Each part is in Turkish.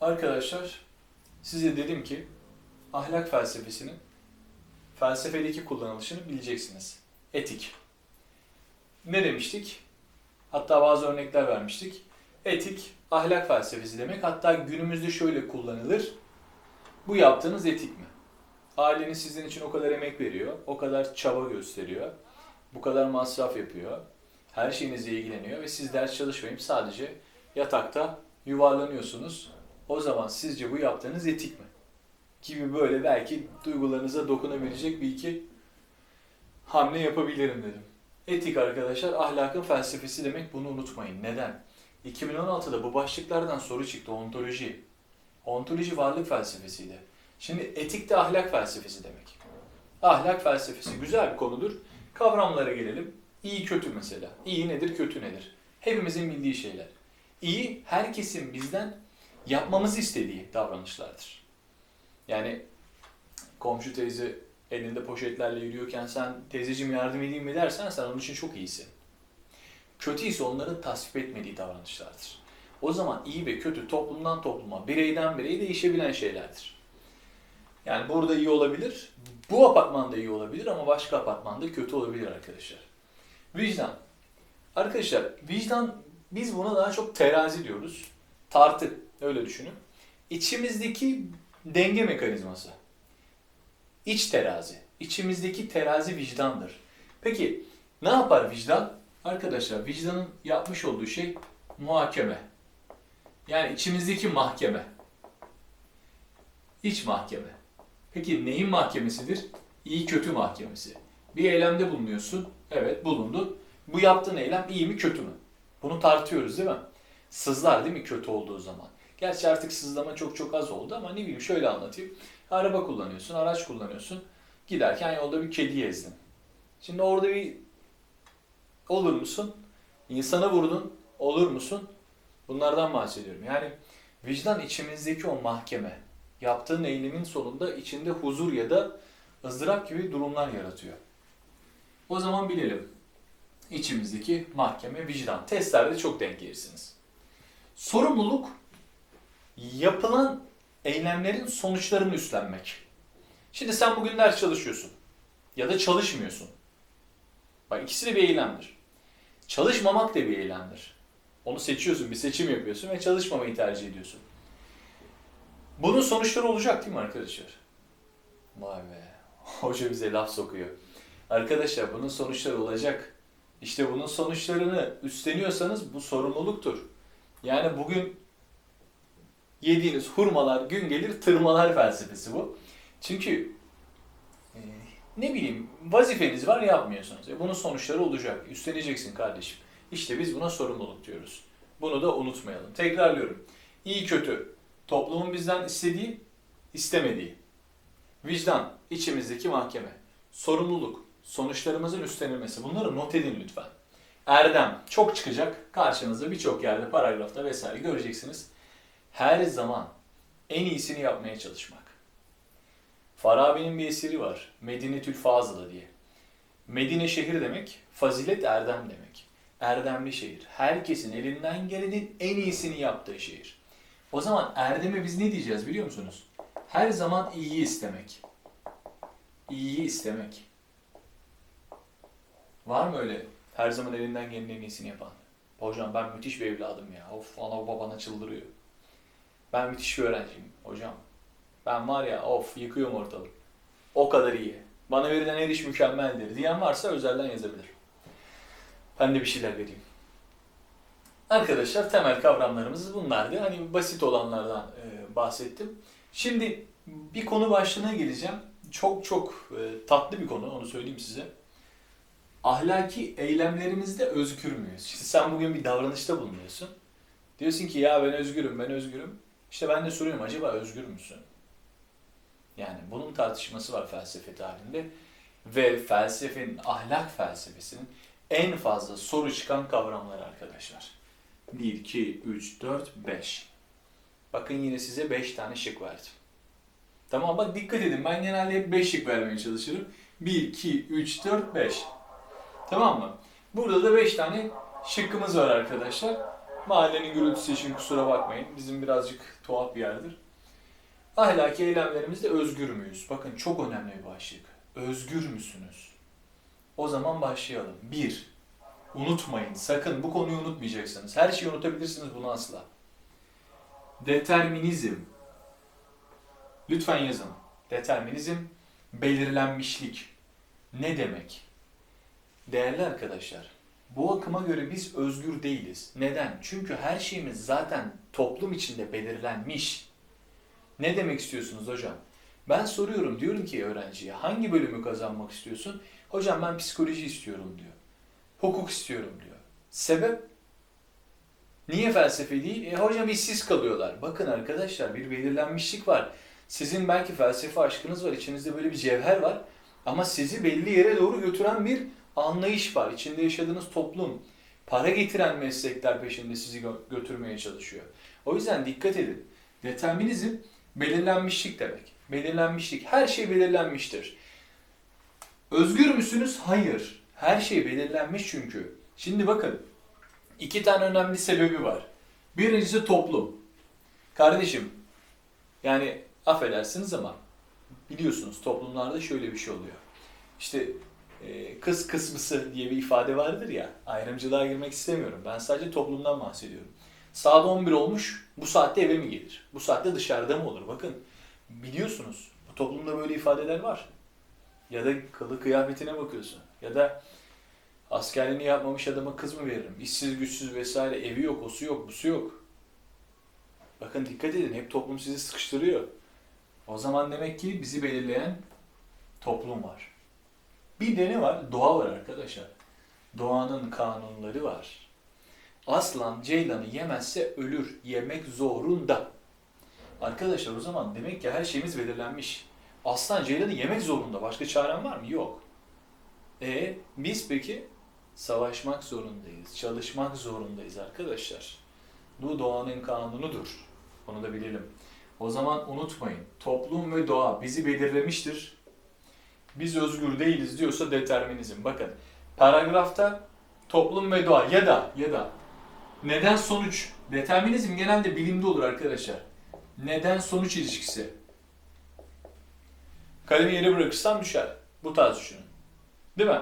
Arkadaşlar size dedim ki ahlak felsefesinin felsefedeki kullanılışını bileceksiniz. Etik. Ne demiştik? Hatta bazı örnekler vermiştik. Etik, ahlak felsefesi demek. Hatta günümüzde şöyle kullanılır. Bu yaptığınız etik mi? Aileniz sizin için o kadar emek veriyor, o kadar çaba gösteriyor, bu kadar masraf yapıyor, her şeyinizle ilgileniyor ve siz ders çalışmayıp sadece yatakta yuvarlanıyorsunuz. O zaman sizce bu yaptığınız etik mi? Gibi böyle belki duygularınıza dokunabilecek bir iki hamle yapabilirim dedim. Etik arkadaşlar ahlakın felsefesi demek bunu unutmayın. Neden? 2016'da bu başlıklardan soru çıktı ontoloji. Ontoloji varlık felsefesiydi. Şimdi etik de ahlak felsefesi demek. Ahlak felsefesi güzel bir konudur. Kavramlara gelelim. İyi kötü mesela. İyi nedir, kötü nedir? Hepimizin bildiği şeyler. İyi herkesin bizden yapmamızı istediği davranışlardır. Yani komşu teyze elinde poşetlerle yürüyorken sen teyzeciğim yardım edeyim mi dersen sen onun için çok iyisin. Kötü ise onların tasvip etmediği davranışlardır. O zaman iyi ve kötü toplumdan topluma, bireyden bireye değişebilen şeylerdir. Yani burada iyi olabilir, bu apartmanda iyi olabilir ama başka apartmanda kötü olabilir arkadaşlar. Vicdan. Arkadaşlar vicdan biz buna daha çok terazi diyoruz. Tartı öyle düşünün. İçimizdeki denge mekanizması. İç terazi. İçimizdeki terazi vicdandır. Peki ne yapar vicdan? Arkadaşlar vicdanın yapmış olduğu şey muhakeme. Yani içimizdeki mahkeme. İç mahkeme. Peki neyin mahkemesidir? İyi kötü mahkemesi. Bir eylemde bulunuyorsun. Evet bulundu. Bu yaptığın eylem iyi mi kötü mü? Bunu tartıyoruz değil mi? Sızlar değil mi kötü olduğu zaman? Gerçi artık sızlama çok çok az oldu ama ne bileyim şöyle anlatayım. Araba kullanıyorsun, araç kullanıyorsun. Giderken yolda bir kedi ezdin. Şimdi orada bir olur musun? İnsana vurdun, olur musun? Bunlardan bahsediyorum. Yani vicdan içimizdeki o mahkeme. Yaptığın eylemin sonunda içinde huzur ya da ızdırap gibi durumlar yaratıyor. O zaman bilelim. İçimizdeki mahkeme vicdan. Testlerde çok denk gelirsiniz. Sorumluluk yapılan eylemlerin sonuçlarını üstlenmek. Şimdi sen bugün ders çalışıyorsun ya da çalışmıyorsun. Bak ikisi de bir eylemdir. Çalışmamak da bir eylemdir. Onu seçiyorsun, bir seçim yapıyorsun ve çalışmamayı tercih ediyorsun. Bunun sonuçları olacak değil mi arkadaşlar? Vay be. Hoca bize laf sokuyor. Arkadaşlar bunun sonuçları olacak. İşte bunun sonuçlarını üstleniyorsanız bu sorumluluktur. Yani bugün yediğiniz hurmalar gün gelir tırmalar felsefesi bu. Çünkü e, ne bileyim vazifeniz var yapmıyorsunuz. E, bunun sonuçları olacak. Üstleneceksin kardeşim. İşte biz buna sorumluluk diyoruz. Bunu da unutmayalım. Tekrarlıyorum. İyi kötü. Toplumun bizden istediği, istemediği. Vicdan, içimizdeki mahkeme. Sorumluluk, sonuçlarımızın üstlenilmesi. Bunları not edin lütfen. Erdem, çok çıkacak. Karşınızda birçok yerde, paragrafta vesaire göreceksiniz. Her zaman en iyisini yapmaya çalışmak. Farabi'nin bir eseri var. Medinetül Fazıla diye. Medine şehir demek, fazilet erdem demek. Erdemli şehir. Herkesin elinden gelenin en iyisini yaptığı şehir. O zaman erdeme biz ne diyeceğiz biliyor musunuz? Her zaman iyiyi istemek. İyiyi istemek. Var mı öyle her zaman elinden gelenin en iyisini yapan? Hocam ben müthiş bir evladım ya. Of ana babana çıldırıyor. Ben müthiş bir öğrenciyim hocam. Ben var ya of yıkıyorum ortalık. O kadar iyi. Bana verilen her iş mükemmeldir diyen varsa özelden yazabilir. Ben de bir şeyler vereyim. Arkadaşlar temel kavramlarımız bunlardı. Hani basit olanlardan e, bahsettim. Şimdi bir konu başlığına geleceğim. Çok çok e, tatlı bir konu onu söyleyeyim size. Ahlaki eylemlerimizde özgür müyüz? İşte sen bugün bir davranışta bulunuyorsun. Diyorsun ki ya ben özgürüm, ben özgürüm. İşte ben de soruyorum acaba özgür müsün? Yani bunun tartışması var felsefe tarihinde. Ve felsefenin, ahlak felsefesinin en fazla soru çıkan kavramları arkadaşlar. 1, 2, 3, 4, 5. Bakın yine size 5 tane şık verdim. Tamam bak dikkat edin ben genelde hep 5 şık vermeye çalışırım. 1, 2, 3, 4, 5. Tamam mı? Burada da 5 tane şıkkımız var arkadaşlar. Mahallenin gürültüsü için kusura bakmayın. Bizim birazcık tuhaf bir yerdir. Ahlaki eylemlerimizde özgür müyüz? Bakın çok önemli bir başlık. Özgür müsünüz? O zaman başlayalım. Bir, unutmayın. Sakın bu konuyu unutmayacaksınız. Her şeyi unutabilirsiniz bunu asla. Determinizm. Lütfen yazın. Determinizm, belirlenmişlik. Ne demek? Değerli arkadaşlar, bu akıma göre biz özgür değiliz. Neden? Çünkü her şeyimiz zaten toplum içinde belirlenmiş. Ne demek istiyorsunuz hocam? Ben soruyorum, diyorum ki öğrenciye hangi bölümü kazanmak istiyorsun? Hocam ben psikoloji istiyorum diyor. Hukuk istiyorum diyor. Sebep? Niye felsefe değil? E hocam işsiz kalıyorlar. Bakın arkadaşlar bir belirlenmişlik var. Sizin belki felsefe aşkınız var, içinizde böyle bir cevher var. Ama sizi belli yere doğru götüren bir anlayış var. İçinde yaşadığınız toplum, para getiren meslekler peşinde sizi gö- götürmeye çalışıyor. O yüzden dikkat edin. Determinizm belirlenmişlik demek. Belirlenmişlik. Her şey belirlenmiştir. Özgür müsünüz? Hayır. Her şey belirlenmiş çünkü. Şimdi bakın. iki tane önemli sebebi var. Birincisi toplum. Kardeşim, yani affedersiniz ama biliyorsunuz toplumlarda şöyle bir şey oluyor. İşte e, kız kısmısı diye bir ifade vardır ya, ayrımcılığa girmek istemiyorum. Ben sadece toplumdan bahsediyorum. Saat 11 olmuş, bu saatte eve mi gelir? Bu saatte dışarıda mı olur? Bakın, biliyorsunuz bu toplumda böyle ifadeler var. Ya da kılı kıyafetine bakıyorsun. Ya da askerliğini yapmamış adama kız mı veririm? İşsiz güçsüz vesaire, evi yok, osu yok, busu yok. Bakın dikkat edin, hep toplum sizi sıkıştırıyor. O zaman demek ki bizi belirleyen toplum var. Bir de ne var? Doğa var arkadaşlar. Doğanın kanunları var. Aslan ceylanı yemezse ölür. Yemek zorunda. Arkadaşlar o zaman demek ki her şeyimiz belirlenmiş. Aslan ceylanı yemek zorunda. Başka çaren var mı? Yok. E biz peki savaşmak zorundayız. Çalışmak zorundayız arkadaşlar. Bu doğanın kanunudur. Onu da bilelim. O zaman unutmayın. Toplum ve doğa bizi belirlemiştir. Biz özgür değiliz diyorsa determinizm. Bakın paragrafta toplum ve doğa ya da ya da neden sonuç determinizm genelde bilimde olur arkadaşlar. Neden sonuç ilişkisi. Kalemi yere bırakırsam düşer. Bu tarz düşünün. Değil mi?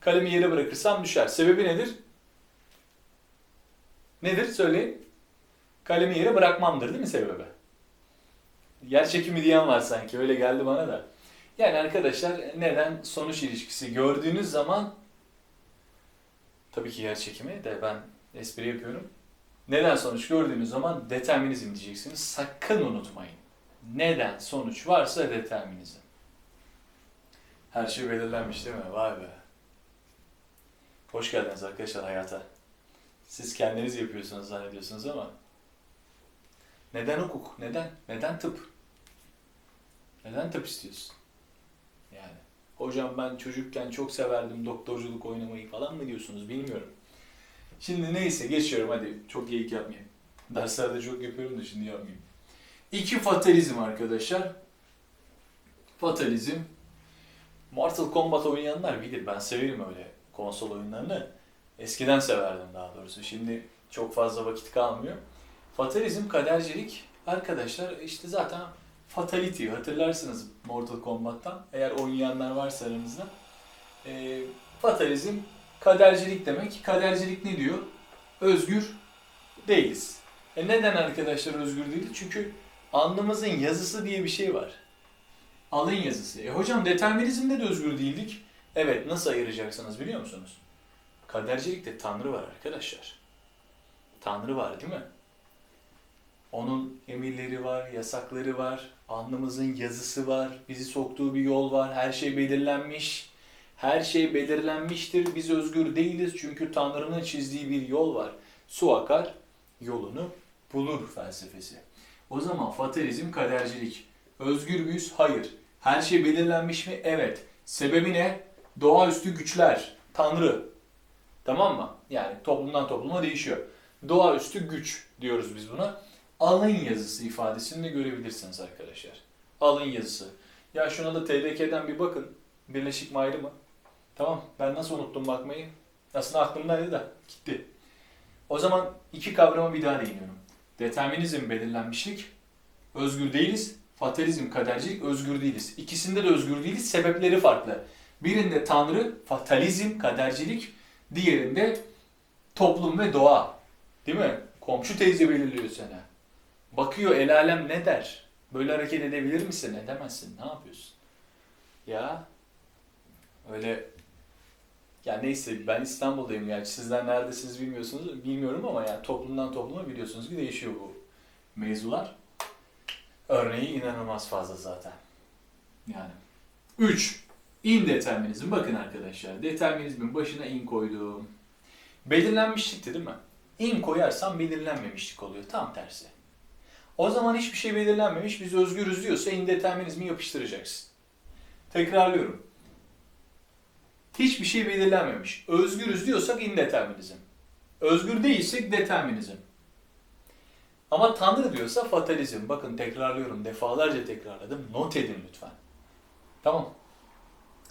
Kalemi yere bırakırsam düşer. Sebebi nedir? Nedir? Söyleyin. Kalemi yere bırakmamdır değil mi sebebi? Yer çekimi diyen var sanki. Öyle geldi bana da. Yani arkadaşlar neden sonuç ilişkisi gördüğünüz zaman tabii ki yer çekimi de ben espri yapıyorum. Neden sonuç gördüğünüz zaman determinizm diyeceksiniz. Sakın unutmayın. Neden sonuç varsa determinizm. Her şey belirlenmiş değil mi? Vay be. Hoş geldiniz arkadaşlar hayata. Siz kendiniz yapıyorsunuz zannediyorsunuz ama neden hukuk? Neden? Neden tıp? Neden tıp istiyorsun? Yani hocam ben çocukken çok severdim doktorculuk oynamayı falan mı diyorsunuz bilmiyorum. Şimdi neyse geçiyorum hadi çok geyik yapmayayım. Derslerde çok yapıyorum da şimdi yapmayayım. İki fatalizm arkadaşlar. Fatalizm. Mortal Kombat oynayanlar bilir. Ben severim öyle konsol oyunlarını. Eskiden severdim daha doğrusu. Şimdi çok fazla vakit kalmıyor. Fatalizm, kadercilik arkadaşlar işte zaten Fatality hatırlarsınız Mortal Kombat'tan. Eğer oynayanlar varsa aranızda. E, fatalizm kadercilik demek. Kadercilik ne diyor? Özgür değiliz. E neden arkadaşlar özgür değiliz? Çünkü alnımızın yazısı diye bir şey var. Alın yazısı. E hocam determinizmde de özgür değildik. Evet nasıl ayıracaksınız biliyor musunuz? Kadercilikte Tanrı var arkadaşlar. Tanrı var değil mi? Onun emirleri var, yasakları var, alnımızın yazısı var, bizi soktuğu bir yol var, her şey belirlenmiş. Her şey belirlenmiştir, biz özgür değiliz çünkü Tanrı'nın çizdiği bir yol var. Su akar, yolunu bulur felsefesi. O zaman fatalizm, kadercilik. Özgür müyüz? Hayır. Her şey belirlenmiş mi? Evet. Sebebi ne? Doğaüstü güçler, Tanrı. Tamam mı? Yani toplumdan topluma değişiyor. Doğaüstü güç diyoruz biz buna alın yazısı ifadesini de görebilirsiniz arkadaşlar. Alın yazısı. Ya şuna da TDK'den bir bakın. Birleşik mi mı? Tamam. Ben nasıl unuttum bakmayı? Aslında aklımdaydı da gitti. O zaman iki kavrama bir daha değiniyorum. Determinizm belirlenmişlik, özgür değiliz. Fatalizm, kadercilik, özgür değiliz. İkisinde de özgür değiliz, sebepleri farklı. Birinde Tanrı, fatalizm, kadercilik, diğerinde toplum ve doğa. Değil mi? Komşu teyze belirliyor seni. Bakıyor el alem ne der? Böyle hareket edebilir misin? Edemezsin. Ne yapıyorsun? Ya öyle ya neyse ben İstanbul'dayım gerçi sizler neredesiniz bilmiyorsunuz bilmiyorum ama yani toplumdan topluma biliyorsunuz ki değişiyor bu mevzular. Örneği inanılmaz fazla zaten. Yani. 3. İndeterminizm. Bakın arkadaşlar determinizmin başına in koydum. Belirlenmişlikti değil mi? İn koyarsam belirlenmemişlik oluyor. Tam tersi. O zaman hiçbir şey belirlenmemiş, biz özgürüz diyorsa indeterminizmi yapıştıracaksın. Tekrarlıyorum. Hiçbir şey belirlenmemiş. Özgürüz diyorsak indeterminizm. Özgür değilsek determinizm. Ama Tanrı diyorsa fatalizm. Bakın tekrarlıyorum, defalarca tekrarladım. Not edin lütfen. Tamam.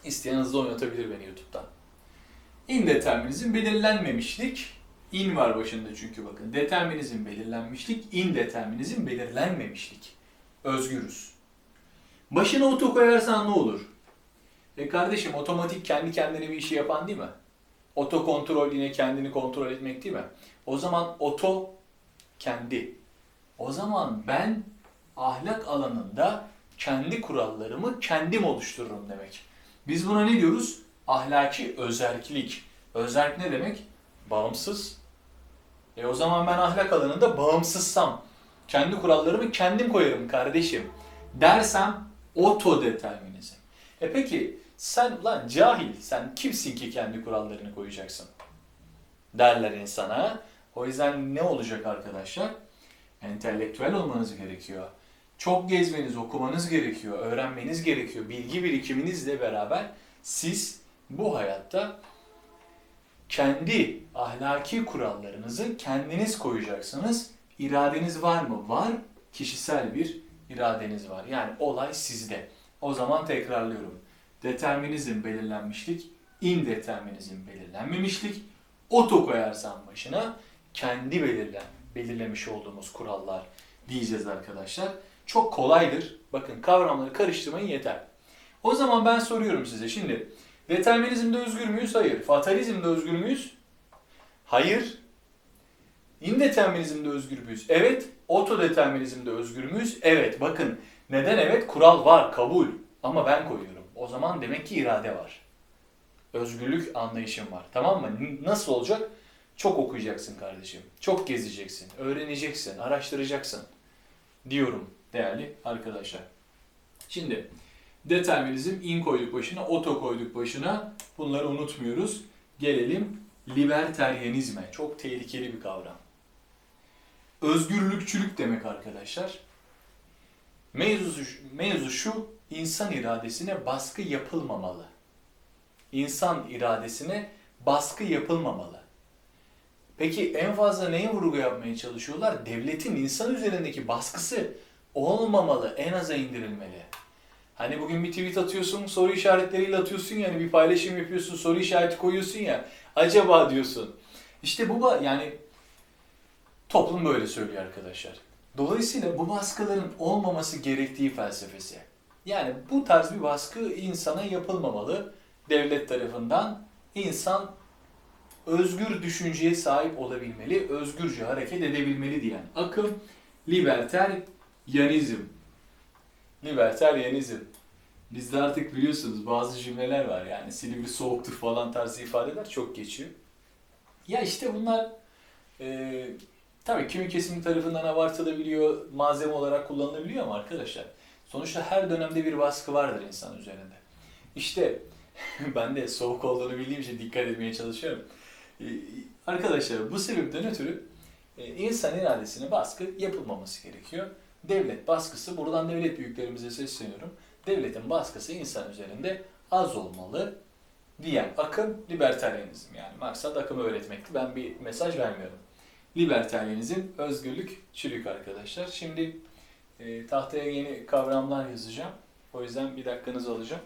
İsteyen hızlı oynatabilir beni YouTube'dan. İndeterminizm belirlenmemişlik. In var başında çünkü bakın. Determinizm belirlenmişlik, indeterminizm belirlenmemişlik. Özgürüz. Başına oto koyarsan ne olur? E kardeşim otomatik kendi kendine bir işi yapan değil mi? Oto kontrol yine kendini kontrol etmek değil mi? O zaman oto kendi. O zaman ben ahlak alanında kendi kurallarımı kendim oluştururum demek. Biz buna ne diyoruz? Ahlaki özerklik. Özerk ne demek? Bağımsız. E o zaman ben ahlak alanında bağımsızsam, kendi kurallarımı kendim koyarım kardeşim dersem otodeterminizm. E peki sen lan cahil, sen kimsin ki kendi kurallarını koyacaksın? Derler insana. O yüzden ne olacak arkadaşlar? Entelektüel olmanız gerekiyor. Çok gezmeniz, okumanız gerekiyor, öğrenmeniz gerekiyor. Bilgi birikiminizle beraber siz bu hayatta kendi ahlaki kurallarınızı kendiniz koyacaksınız. İradeniz var mı? Var. Kişisel bir iradeniz var. Yani olay sizde. O zaman tekrarlıyorum. Determinizm belirlenmişlik, indeterminizm belirlenmemişlik. Oto koyarsan başına kendi belirlen, belirlemiş olduğumuz kurallar diyeceğiz arkadaşlar. Çok kolaydır. Bakın kavramları karıştırmayın yeter. O zaman ben soruyorum size şimdi. Determinizmde özgür müyüz? Hayır. Fatalizmde özgür müyüz? Hayır. İndeterminizmde özgür müyüz? Evet. Otodeterminizmde özgür müyüz? Evet. Bakın neden evet? Kural var, kabul. Ama ben koyuyorum. O zaman demek ki irade var. Özgürlük anlayışım var. Tamam mı? Nasıl olacak? Çok okuyacaksın kardeşim. Çok gezeceksin, öğreneceksin, araştıracaksın. Diyorum değerli arkadaşlar. Şimdi determinizm in koyduk başına, oto koyduk başına. Bunları unutmuyoruz. Gelelim liberteryenizme. Çok tehlikeli bir kavram. Özgürlükçülük demek arkadaşlar. Mevzu, mevzu şu, insan iradesine baskı yapılmamalı. İnsan iradesine baskı yapılmamalı. Peki en fazla neye vurgu yapmaya çalışıyorlar? Devletin insan üzerindeki baskısı olmamalı, en aza indirilmeli. Hani bugün bir tweet atıyorsun, soru işaretleriyle atıyorsun yani bir paylaşım yapıyorsun, soru işareti koyuyorsun ya. Acaba diyorsun. İşte bu yani toplum böyle söylüyor arkadaşlar. Dolayısıyla bu baskıların olmaması gerektiği felsefesi. Yani bu tarz bir baskı insana yapılmamalı devlet tarafından. İnsan özgür düşünceye sahip olabilmeli, özgürce hareket edebilmeli diyen akım liberteryanizm. Liberteryanizm. Bizde artık biliyorsunuz bazı cümleler var yani Silivri soğuktur falan tarzı ifadeler çok geçiyor. Ya işte bunlar e, tabii kimi kesim tarafından abartılabiliyor, malzeme olarak kullanılabiliyor ama arkadaşlar sonuçta her dönemde bir baskı vardır insan üzerinde. İşte ben de soğuk olduğunu bildiğim için dikkat etmeye çalışıyorum. Ee, Arkadaşlar bu sebepten ötürü e, insan iradesine baskı yapılmaması gerekiyor. Devlet baskısı, buradan devlet büyüklerimize sesleniyorum. Devletin baskısı insan üzerinde az olmalı diyen akım libertaryenizm. Yani maksat akımı öğretmekti. Ben bir mesaj vermiyorum. Libertaryenizm, özgürlük, çürük arkadaşlar. Şimdi e, tahtaya yeni kavramlar yazacağım. O yüzden bir dakikanızı alacağım.